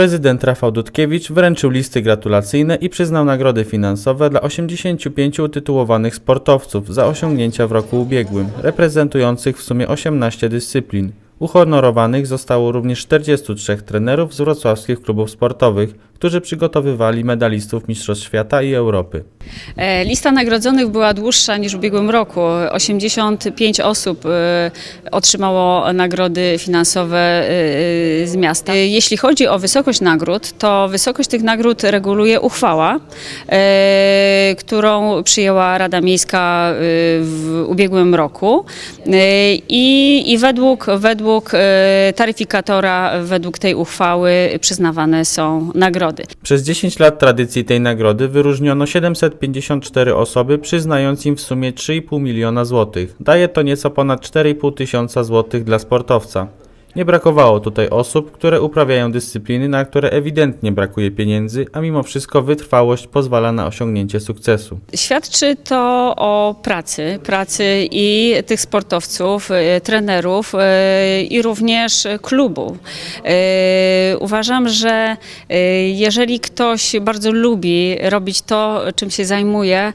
prezydent Rafał Dudkiewicz wręczył listy gratulacyjne i przyznał nagrody finansowe dla 85 utytułowanych sportowców za osiągnięcia w roku ubiegłym, reprezentujących w sumie 18 dyscyplin. Uhonorowanych zostało również 43 trenerów z wrocławskich klubów sportowych, którzy przygotowywali medalistów Mistrzostw Świata i Europy. E, Lista nagrodzonych była dłuższa niż w ubiegłym roku. 85 osób e, otrzymało nagrody finansowe e, z miasta. Jeśli chodzi o wysokość nagród, to wysokość tych nagród reguluje uchwała, którą przyjęła Rada Miejska w ubiegłym roku i, i według, według taryfikatora, według tej uchwały przyznawane są nagrody. Przez 10 lat tradycji tej nagrody wyróżniono 754 osoby, przyznając im w sumie 3,5 miliona złotych. Daje to nieco ponad 4,5 tysiąca złotych dla sportowca. Nie brakowało tutaj osób, które uprawiają dyscypliny, na które ewidentnie brakuje pieniędzy, a mimo wszystko wytrwałość pozwala na osiągnięcie sukcesu. Świadczy to o pracy, pracy i tych sportowców, e, trenerów e, i również klubu. E, Uważam, że jeżeli ktoś bardzo lubi robić to, czym się zajmuje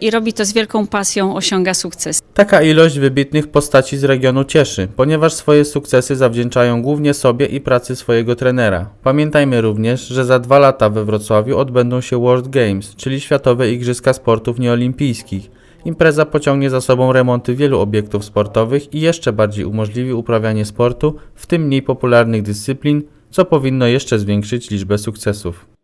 i robi to z wielką pasją, osiąga sukces. Taka ilość wybitnych postaci z regionu cieszy, ponieważ swoje sukcesy zawdzięczają głównie sobie i pracy swojego trenera. Pamiętajmy również, że za dwa lata we Wrocławiu odbędą się World Games, czyli Światowe Igrzyska Sportów Nieolimpijskich. Impreza pociągnie za sobą remonty wielu obiektów sportowych i jeszcze bardziej umożliwi uprawianie sportu, w tym mniej popularnych dyscyplin, co powinno jeszcze zwiększyć liczbę sukcesów.